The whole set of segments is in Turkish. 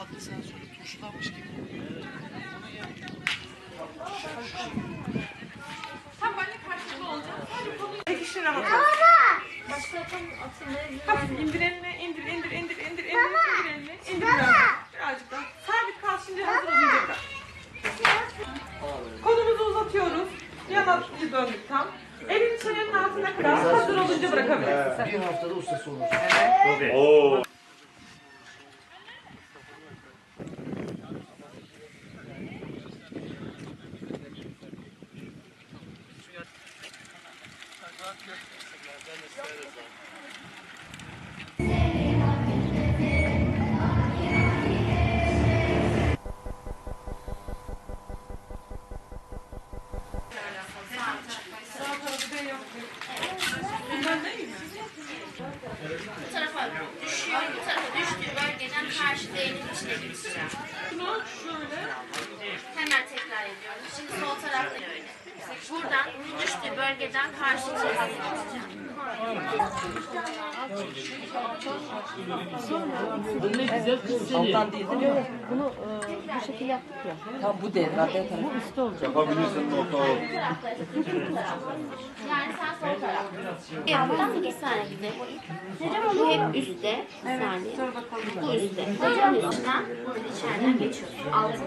adlı sensörü tuşlanmış gibi. Tam ben de karşılıklı olacağım. Sadece konuyu tek işin rahat olsun. Hafif indir elini, indir, indir, indir, indir, indir, indir elini, indir biraz. Birazcık daha. Sabit kal şimdi hazır olunca kadar. Kolumuzu uzatıyoruz. Yana döndük tam. Elini çenenin altına kadar hazır olunca bırakabilirsin. Bir haftada ustası olur. Sağ tarafı da yok. Bunlar ne mi? Bu tarafa düşüyor, bu tarafa düştüğü bölgeden karşı değinin içine geçeceğim. Bunu şöyle. Hemen tekrar ediyoruz. Şimdi sol tarafta öyle. Buradan düştüğü bölgeden karşı çizgiye geçeceğim. Bunu e, bu şekilde yaptık ya. Tam bu değil. Bu üstte olacak. Yapabilirsin nokta o. Yani sen sol tarafta. Yaptan bir saniye gidelim. Bu hep üstte. Bir saniye. Bu üstte. Hocam üstten bunu içeriden geçiyoruz. Altına.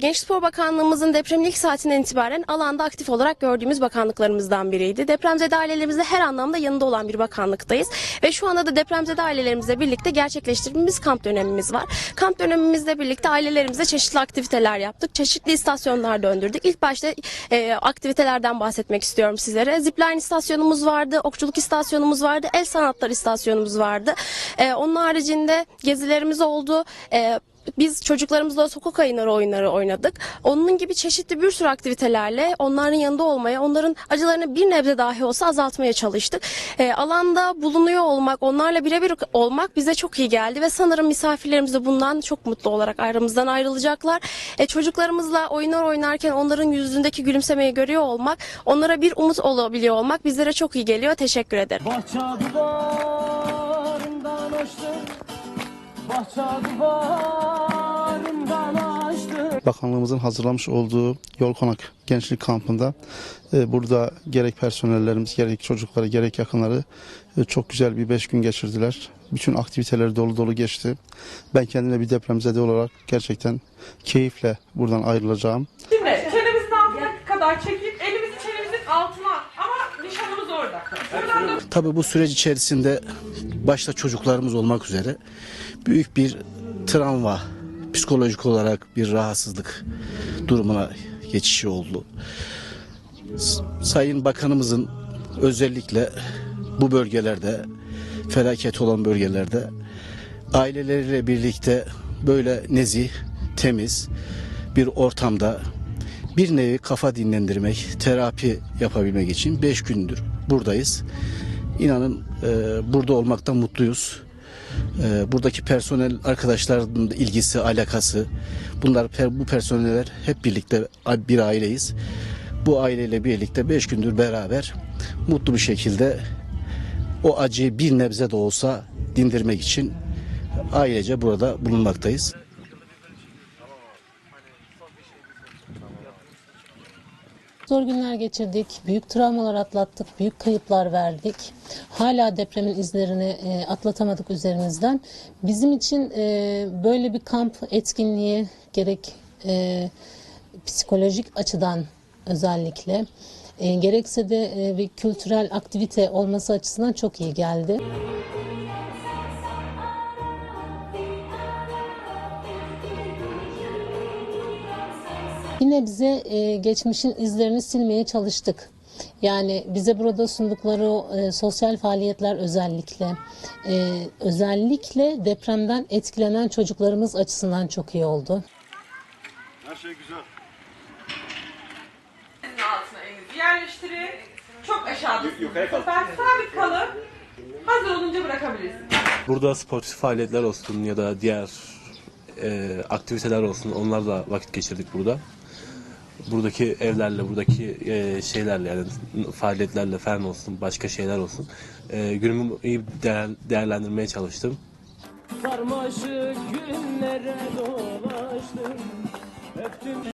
Gençlik Spor Bakanlığımızın depremin ilk saatinden itibaren alanda aktif olarak gördüğümüz bakanlıklarımızdan biriydi. Depremzede ailelerimizle her anlamda yanında olan bir bakanlıktayız. Ve şu anda da depremzede ailelerimizle birlikte gerçekleştirdiğimiz kamp dönemimiz var. Kamp dönemimizle birlikte ailelerimize çeşitli aktiviteler yaptık. Çeşitli istasyonlar döndürdük. İlk başta e, aktivitelerden bahsetmek istiyorum sizlere. Zipline istasyonumuz vardı, okçuluk istasyonumuz vardı, el sanatları istasyonumuz vardı. E, onun haricinde gezilerimiz oldu. E, biz çocuklarımızla sokak oyunları oyunları oynadık. Onun gibi çeşitli bir sürü aktivitelerle onların yanında olmaya, onların acılarını bir nebze dahi olsa azaltmaya çalıştık. Ee, alanda bulunuyor olmak, onlarla birebir olmak bize çok iyi geldi ve sanırım misafirlerimiz de bundan çok mutlu olarak aramızdan ayrılacaklar. Ee, çocuklarımızla oyunlar oynarken onların yüzündeki gülümsemeyi görüyor olmak, onlara bir umut olabiliyor olmak bizlere çok iyi geliyor. Teşekkür ederim. Bahçe duvarından açtı Bahçe açtı Bakanlığımızın hazırlamış olduğu Yol Konak Gençlik Kampı'nda e, burada gerek personellerimiz, gerek çocukları, gerek yakınları e, çok güzel bir beş gün geçirdiler. Bütün aktiviteleri dolu dolu geçti. Ben kendime bir depremzede olarak gerçekten keyifle buradan ayrılacağım. Şimdi çenemizin altına kadar çekip elimizi çenemizin altına ama nişanımız orada. Buradan da Tabii bu süreç içerisinde başta çocuklarımız olmak üzere büyük bir travma, psikolojik olarak bir rahatsızlık durumuna geçişi oldu. Sayın Bakanımızın özellikle bu bölgelerde, felaket olan bölgelerde aileleriyle birlikte böyle nezih, temiz bir ortamda bir nevi kafa dinlendirmek, terapi yapabilmek için 5 gündür buradayız. İnanın e, burada olmaktan mutluyuz. E, buradaki personel arkadaşların da ilgisi, alakası, bunlar bu personeller hep birlikte bir aileyiz. Bu aileyle birlikte 5 gündür beraber mutlu bir şekilde o acıyı bir nebze de olsa dindirmek için ailece burada bulunmaktayız. Zor günler geçirdik, büyük travmalar atlattık, büyük kayıplar verdik. Hala depremin izlerini e, atlatamadık üzerimizden. Bizim için e, böyle bir kamp etkinliği gerek e, psikolojik açıdan özellikle e, gerekse de e, bir kültürel aktivite olması açısından çok iyi geldi. Yine bize e, geçmişin izlerini silmeye çalıştık. Yani bize burada sundukları e, sosyal faaliyetler özellikle e, özellikle depremden etkilenen çocuklarımız açısından çok iyi oldu. Her şey güzel. Elinin altına elinizi yerleştirin. Çok aşağıdasınız. Yukarı kalk. sabit kalın. Hazır olunca bırakabilirsiniz. Burada sportif faaliyetler olsun ya da diğer e, aktiviteler olsun onlarla vakit geçirdik burada. Buradaki evlerle, buradaki e, şeylerle yani faaliyetlerle falan olsun, başka şeyler olsun. E, günümü iyi değer- değerlendirmeye çalıştım. Sarmaşık günlere dolaştım Öptüm